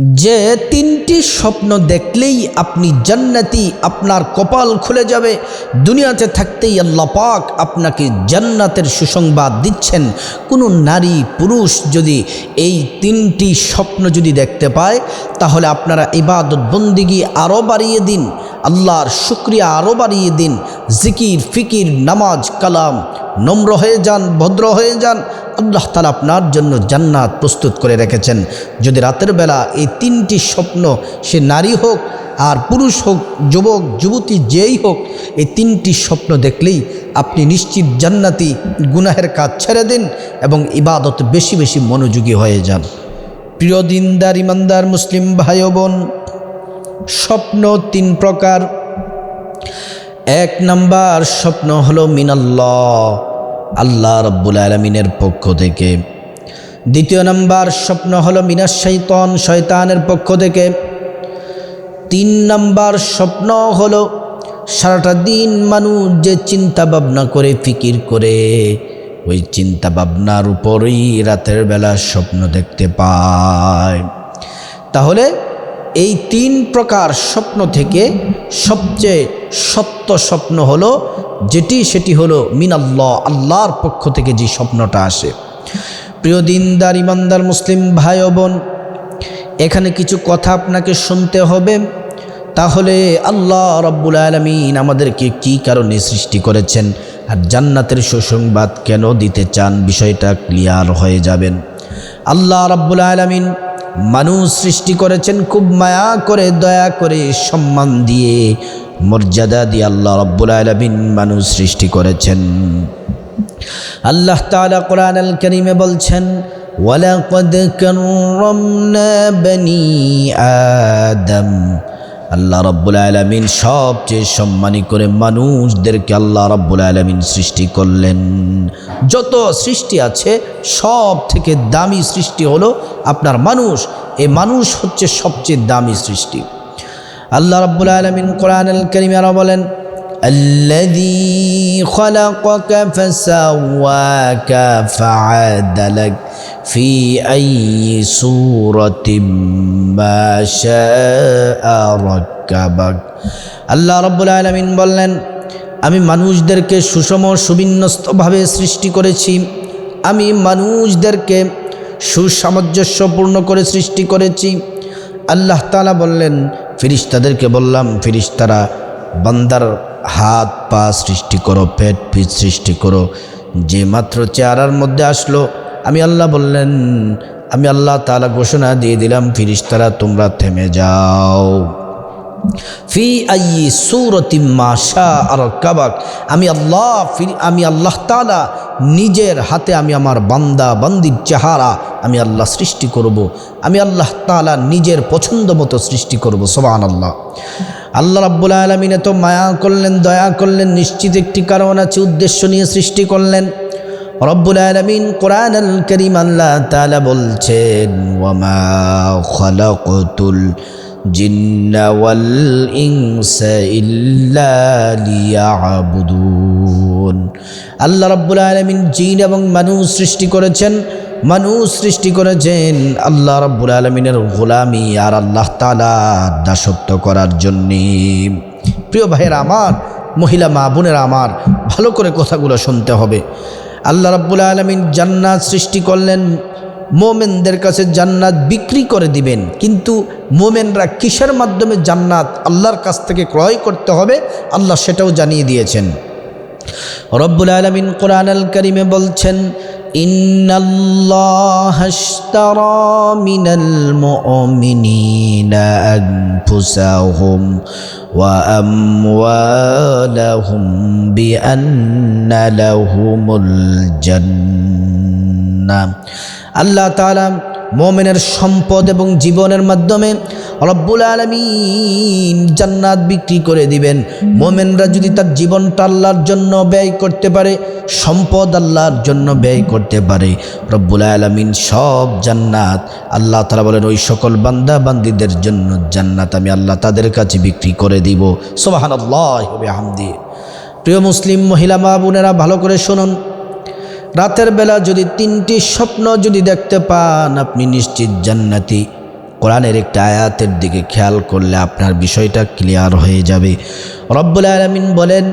যে তিনটি স্বপ্ন দেখলেই আপনি জান্নাতি, আপনার কপাল খুলে যাবে। দুনিয়াতে থাকতেই আল্লাহ পাক আপনাকে জান্নাতের সুসংবাদ দিচ্ছেন। কোনো নারী, পুরুষ যদি এই তিনটি স্বপ্ন যদি দেখতে পায়, তাহলে আপনারা ইবাদত বন্দিগি আরও বাড়িয়ে দিন, আল্লাহর শুক্রিয়া আরও বাড়িয়ে দিন। জিকির, ফিকির, নামাজ, কালাম নম্র হয়ে যান, ভদ্র হয়ে যান। আল্লাহ তালা আপনার জন্য জান্নাত প্রস্তুত করে রেখেছেন। যদি রাতের বেলা এই তিনটি স্বপ্ন সে নারী হোক আর পুরুষ হোক, যুবক, যুবতী যেই হোক, এই তিনটি স্বপ্ন দেখলেই আপনি নিশ্চিত জান্নাতি গুনাহের কাজ ছেড়ে দিন এবং ইবাদত বেশি বেশি মনোযোগী হয়ে যান। প্রিয় দিনদার, ইমানদার, মুসলিম ভাই বোন, স্বপ্ন তিন প্রকার। এক নাম্বার স্বপ্ন হলো মিনাল্লাহ, আল্লাহ রব্বুল আলমিনের পক্ষ থেকে। দ্বিতীয় নাম্বার স্বপ্ন হলো মিনাস শৈতন শয়তানের পক্ষ থেকে। তিন নাম্বার স্বপ্ন হলো সারাটা দিন মানুষ যে চিন্তা ভাবনা করে, ফিকির করে, ওই চিন্তা ভাবনার উপরেই রাতের বেলা স্বপ্ন দেখতে পায়। তাহলে এই তিন প্রকার স্বপ্ন থেকে সবচেয়ে সত্য স্বপ্ন হলো, যেটি সেটি হলো মিনাল্লাহ, আল্লাহর পক্ষ থেকে যে স্বপ্নটা আসে। প্রিয় দিনদার, ইমানদার মুসলিম ভাই বোন, এখানে কিছু কথা আপনাকে শুনতে হবে। তাহলে আল্লাহ রব্বুল আলমিন আমাদেরকে কি কারণে সৃষ্টি করেছেন আর জান্নাতের সুসংবাদ কেন দিতে চান, বিষয়টা ক্লিয়ার হয়ে যাবেন। আল্লাহ রব্বুল আলমিন মানুষ সৃষ্টি করেছেন খুব মায়া করে, দয়া করে সম্মান দিয়ে। মর্যাদা দিয়ে আল্লাহ রব্বুল আলমিন মানুষ সৃষ্টি করেছেন। আল্লাহ তালা কোরআন আল করিমে বলছেন, ওয়ালাকদ কাররামনা বনি আদম। আল্লাহ রব্বুল আলমিন সবচেয়ে সম্মানী করে মানুষদেরকে আল্লাহ রব্বুল আলমিন সৃষ্টি করলেন। যত সৃষ্টি আছে, সব থেকে দামি সৃষ্টি হলো আপনার মানুষ। এ মানুষ হচ্ছে সবচেয়ে দামি সৃষ্টি। আল্লাহ রব্বুল আলমিন কোরআন আল করিমে বলেন الذي خلقك فسواك فعدلك في أي صورة ما شاء ركبك আল্লাহ রব্বুল আলমিন বললেন আমি মানুষদেরকে সুষম সুবিন্যস্তভাবে সৃষ্টি করেছি আমি মানুষদেরকে সুসামঞ্জস্যপূর্ণ করে সৃষ্টি করেছি আল্লাহ তালা বললেন ফিরিস্তাদেরকে বললাম ফিরিস্তারা বান্দার হাত, পা সৃষ্টি করো, পেট, পিঠ সৃষ্টি করো। যে মাত্র চেহারার মধ্যে আসলো, আমি আল্লাহ বললেন, আমি আল্লাহ তালা ঘোষণা দিয়ে দিলাম, ফিরিস্তারা তোমরা থেমে যাও। ফি আই সৌরতি মাশা আর কাবাক আমি আল্লাহ আমি আল্লাহ তালা নিজের হাতে আমি আমার বান্দা বান্দির চেহারা আমি আল্লাহ সৃষ্টি করব। আমি আল্লাহ তালা নিজের পছন্দ মতো সৃষ্টি করব সোবান আল্লাহ আল্লাহ রাব্বুল আলমিন এত মায়া করলেন, দয়া করলেন, নিশ্চিত একটি কারণ আছে, উদ্দেশ্য নিয়ে সৃষ্টি করলেন। রব্বুল আলমিন কোরআন আল করিম আল্লাহ তালা বলছেন, ওয়ামা লিয়াবুদুন। আল্লাহ রাব্বুল আলমিন জিন এবং মানুষ সৃষ্টি করেছেন মানুষ সৃষ্টি করেছেন আল্লাহ রাব্বুল আলমিনের গোলামি আর আল্লাহ তালা দাসত্ব করার জন্যে। প্রিয় ভাইয়ের আমার, মহিলা মা বোনের আমার, ভালো করে কথাগুলো শুনতে হবে। আল্লাহ রাব্বুল আলমিন জান্নাত সৃষ্টি করলেন, মোমেনদের কাছে জান্নাত বিক্রি করে দিবেন। কিন্তু মোমেনরা কিসের মাধ্যমে জান্নাত আল্লাহর কাছ থেকে ক্রয় করতে হবে, আল্লাহ সেটাও জানিয়ে দিয়েছেন। রব্বুল আলমিন কোরআন আল করিমে বলছেন إن الله اشترى من المؤمنين أنفسهم وأموالهم بأن لهم الجنة আল্লাহ তাআলা মোমেনের সম্পদ এবং জীবনের মাধ্যমে রব্বুল আলমিন জান্নাত বিক্রি করে দিবেন। মোমেনরা যদি তার জীবনটা আল্লাহর জন্য ব্যয় করতে পারে, সম্পদ আল্লাহর জন্য ব্যয় করতে পারে। রব্বুল আলমিন সব জান্নাত আল্লাহ তালা বলেন, ওই সকল বান্দা বান্দিদের জন্য জান্নাত আমি আল্লাহ তাদের কাছে বিক্রি করে দিব। সোবাহান আল্লাহ হামদি প্রিয় মুসলিম মহিলা মা বোনেরা, ভালো করে শুনুন। রাতের বেলা যদি তিনটি স্বপ্ন যদি দেখতে পান, আপনি নিশ্চিত জান্নাতি। কোরআনের একটা আয়াতের দিকে খেয়াল করলে আপনার বিষয়টা ক্লিয়ার হয়ে যাবে। রব্বুল আলমিন বলেন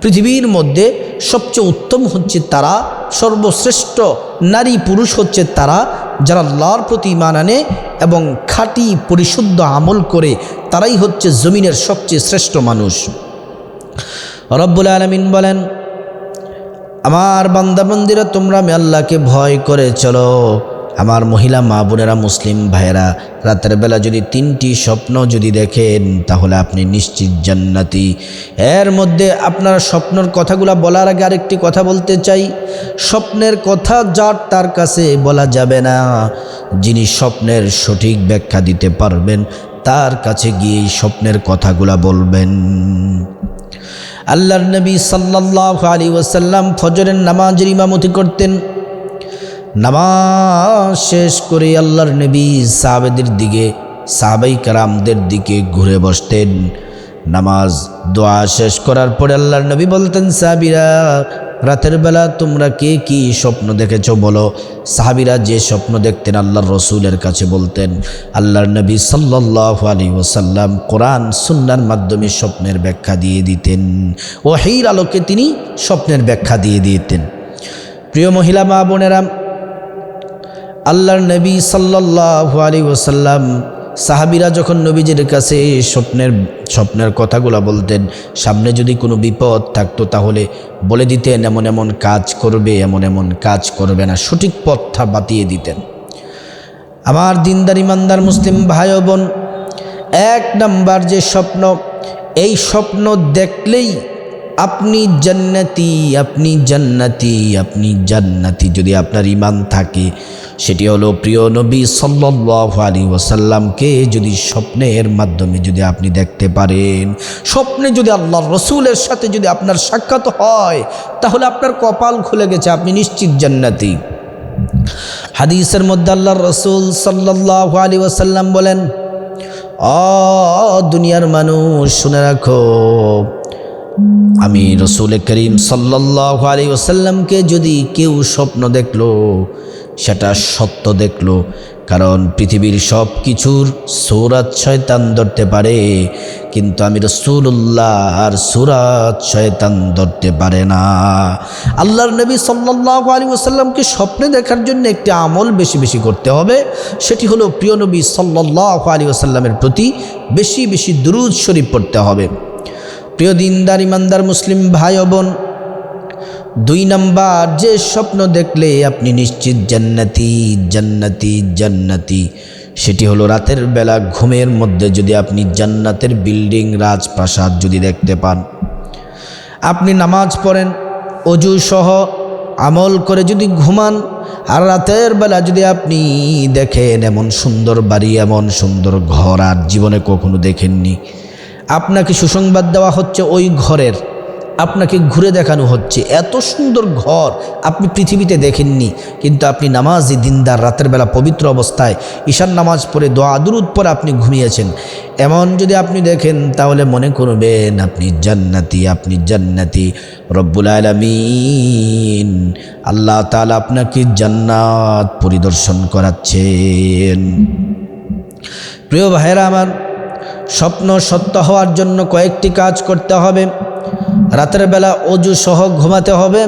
পৃথিবীর মধ্যে সবচেয়ে উত্তম হচ্ছে তারা, সর্বশ্রেষ্ঠ নারী পুরুষ হচ্ছে তারা যারা আল্লাহর প্রতি ইমান আনে এবং খাঁটি পরিশুদ্ধ আমল করে, তারাই হচ্ছে জমিনের সবচেয়ে শ্রেষ্ঠ মানুষ। রব্বুল আলমিন বলেন, আমার বান্দাবন্দিরা, তোমরা আমি আল্লাহকে ভয় করে চলো। আমার মহিলা মা বোনেরা, মুসলিম ভাইয়েরা, রাতের বেলা যদি তিনটি স্বপ্ন যদি দেখেন, তাহলে আপনি নিশ্চিত জান্নাতি। এর মধ্যে আপনার স্বপ্নের কথাগুলো বলার আগে আরেকটি কথা বলতে চাই। স্বপ্নের কথা যার তার কাছে বলা যাবে না। যিনি স্বপ্নের সঠিক ব্যাখ্যা দিতে পারবেন, তার কাছে গিয়ে স্বপ্নের কথাগুলা বলবেন। আল্লাহর নবী সাল্লাহ আলী ওসাল্লাম ফজরের নামাজের ইমামতি করতেন। নামাজ শেষ করে আল্লাহর নবী সাহাবেদের দিকে, সাহাবাই কারামদের দিকে ঘুরে বসতেন। নামাজ, দোয়া শেষ করার পরে আল্লাহর নবী বলতেন, সাহাবিরা, রাতের বেলা তোমরা কে কি স্বপ্ন দেখেছ বলো? সাহাবিরা যে স্বপ্ন দেখতেন আল্লাহর রসুলের কাছে বলতেন, আল্লাহর নবী সাল্লাহ আলী ওসাল্লাম কোরআন, সুন্নার মাধ্যমে স্বপ্নের ব্যাখ্যা দিয়ে দিতেন। ওহির আলোকে তিনি স্বপ্নের ব্যাখ্যা দিয়ে দিতেন। প্রিয় মহিলা মা বোনেরা আল্লাহর নবী সাল্লাহ আলী ওসাল্লাম সাহাবিরা যখন নবীজির কাছে স্বপ্নের স্বপ্নের কথাগুলো বলতেন, সামনে যদি কোনো বিপদ থাকতো তাহলে বলে দিতেন, এমন এমন কাজ করবে, এমন এমন কাজ করবে না। সঠিক পথটা বাতিয়ে দিতেন। আমার দিনদার, ইমানদার মুসলিম ভাই বোন, এক নাম্বার যে স্বপ্ন, এই স্বপ্ন দেখলেই আপনি জান্নাতি আপনি জান্নাতি আপনি জান্নাতি। যদি আপনার ইমান থাকে, সেটি হলো প্রিয় নবী সাল্লাহ আলী ওসাল্লামকে যদি স্বপ্নের মাধ্যমে যদি আপনি দেখতে পারেন, স্বপ্নে যদি আল্লাহ রসুলের সাথে যদি আপনার সাক্ষাৎ হয়, তাহলে আপনার কপাল খুলে গেছে, আপনি নিশ্চিত জান্নাতি। হাদিসের মধ্যে আল্লাহ রসুল সাল্লাহ আলী ওসাল্লাম বলেন অ দুনিয়ার মানুষ, শুনে রাখো আমি রসুল করিম সাল্লাহ আলী ওসাল্লামকে যদি কেউ স্বপ্ন দেখল, সেটা সত্য দেখল। কারণ পৃথিবীর সব কিছুর সৌরাত শয়তান ধরতে পারে, কিন্তু আমি রসুল্লাহ আর সুরাত শয়তান ধরতে পারে না। আল্লাহর নবী সাল্লাহ আলী ওসাল্লামকে স্বপ্নে দেখার জন্য একটি আমল বেশি বেশি করতে হবে। সেটি হলো প্রিয় নবী সাল্লাহ আলী ওসাল্লামের প্রতি বেশি বেশি দুরুদ শরীফ পড়তে হবে। প্রিয় দিনদার, ইমানদার মুসলিম ভাই বোন, দুই নাম্বার, যে স্বপ্ন দেখলে আপনি নিশ্চিত জান্নাতি জান্নাতি জান্নাতি। সেটি হলো রাতের বেলা ঘুমের মধ্যে যদি আপনি জান্নাতের বিল্ডিং, রাজপ্রাসাদ যদি দেখতে পান। আপনি নামাজ পড়েন, অজু সহ আমল করে যদি ঘুমান, আর রাতের বেলা যদি আপনি দেখেন এমন সুন্দর বাড়ি, এমন সুন্দর ঘর, আর জীবনে কখনো দেখেননি আপনাকে সুসংবাদ দেওয়া হচ্ছে ওই ঘরের। আপনাকে ঘুরে দেখানো হচ্ছে। এত সুন্দর ঘর আপনি পৃথিবীতে দেখেননি। কিন্তু আপনি নামাজি দিনদার, রাতের বেলা পবিত্র অবস্থায় ঈশান নামাজ পড়ে দোয়া, দুরুদ পরে আপনি ঘুমিয়েছেন। এমন যদি আপনি দেখেন, তাহলে মনে করবেন, আপনি জান্নাতি আপনি জান্নাতি। রব্বুল আলমিন আল্লাহ তালা আপনাকে জান্নাত পরিদর্শন করাচ্ছেন। প্রিয় ভাইয়েরা আমার স্বপ্ন সত্য হওয়ার জন্য কয়েকটি কাজ করতে হবে। রাতের বেলা অজু সহ ঘুমাতে হবে।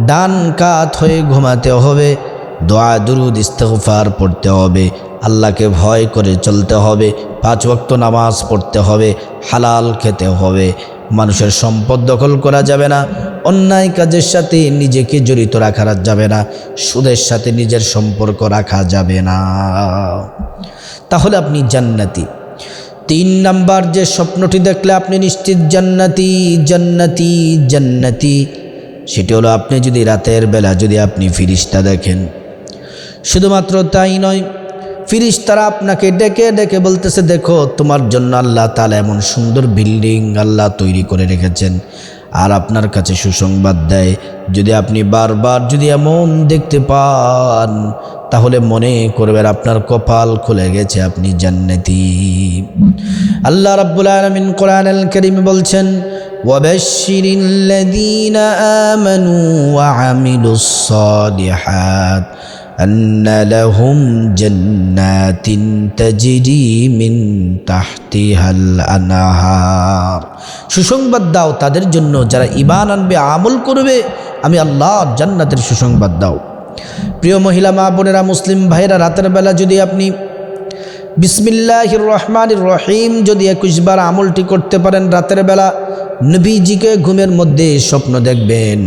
ডান কাত হয়ে ঘুমাতে হবে। দোয়া, দুরুদ ইস্তফার পড়তে হবে। আল্লাহকে ভয় করে চলতে হবে। পাঁচ ওয়াক্ত নামাজ পড়তে হবে। হালাল খেতে হবে। মানুষের সম্পদ দখল করা যাবে না। অন্যায় কাজের সাথে নিজেকে জড়িত রাখা যাবে না। সুদের সাথে নিজের সম্পর্ক রাখা যাবে না। তাহলে আপনি জান্নাতি। তিন নাম্বার যে স্বপ্নটি দেখলে আপনি নিশ্চিত, জান্নাতি জান্নাতি জান্নাতি। সেটি হলো আপনি যদি রাতের বেলা যদি আপনি ফিরিস্তা দেখেন। শুধুমাত্র তাই নয়, ফিরিস্তারা আপনাকে ডেকে ডেকে বলতেছে, দেখো, তোমার জন্য আল্লাহ তালা এমন সুন্দর বিল্ডিং আল্লাহ তৈরি করে রেখেছেন। আর আপনার কাছে সুসংবাদ দেয়, যদি আপনি বারবার যদি এমন দেখতে পান তাহলে মনে করবেন আপনার কপাল খুলে গেছে আপনি জান্নাতি আল্লাহ রাব্বুল আলামিন কোরআন আল করিম বলছেন وبشر الذين آمنوا وعملوا الصالحات أن لهم جنات تجري من تحتها الأنهار সুসংবাদ দাও তাদের জন্য যারা ইমান আনবে আমল করবে আমি আল্লাহর জান্নাতের সুসংবাদ দাও প্রিয় মহিলা মা বোনেরা, মুসলিম ভাইরা রাতের বেলা যদি আপনি বিসমিল্লাহির রহমানির রহিম যদি একুশবার আমলটি করতে পারেন, রাতের বেলা নবীজিকে ঘুমের মধ্যে স্বপ্ন দেখবেন।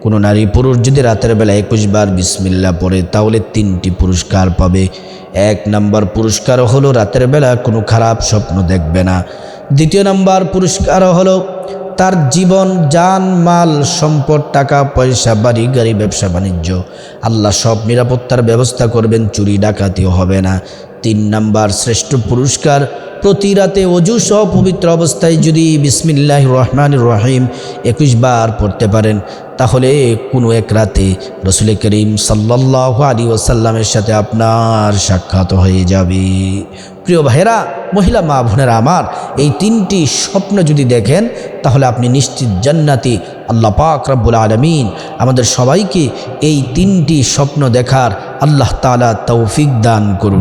কোনো নারী পুরুষ যদি রাতের বেলা একুশবার বিসমিল্লা পড়ে, তাহলে তিনটি পুরস্কার পাবে। এক নাম্বার পুরস্কার হলো রাতের বেলা কোনো খারাপ স্বপ্ন দেখবে না। দ্বিতীয় নাম্বার পুরস্কার হলো তার জীবন যান মাল, সম্পদ, টাকা, পয়সা, বাড়ি, গাড়ি, ব্যবসা, বাণিজ্য। আল্লাহ সব নিরাপত্তার ব্যবস্থা করবেন, চুরি ডাকাতিও হবে না। তিন নাম্বার, শ্রেষ্ঠ পুরস্কার। প্রতি রাতে অজু সহ পবিত্র অবস্থায় যদি বিসমিল্লাহ রহমান রহিম একুশ বার পড়তে পারেন, তাহলে কোনো এক রাতে রসুল করিম সাল্লাহ আলী ওসাল্লামের সাথে আপনার সাক্ষাৎ হয়ে যাবে। প্রিয় ভাইয়েরা, মহিলা মা বোনেরা আমার, এই তিনটি স্বপ্ন যদি দেখেন, তাহলে আপনি নিশ্চিত জান্নাতি। আল্লাহ পাক রব্বুল আলমিন আমাদের সবাইকে এই তিনটি স্বপ্ন দেখার আল্লাহ তালা তৌফিক দান করুন।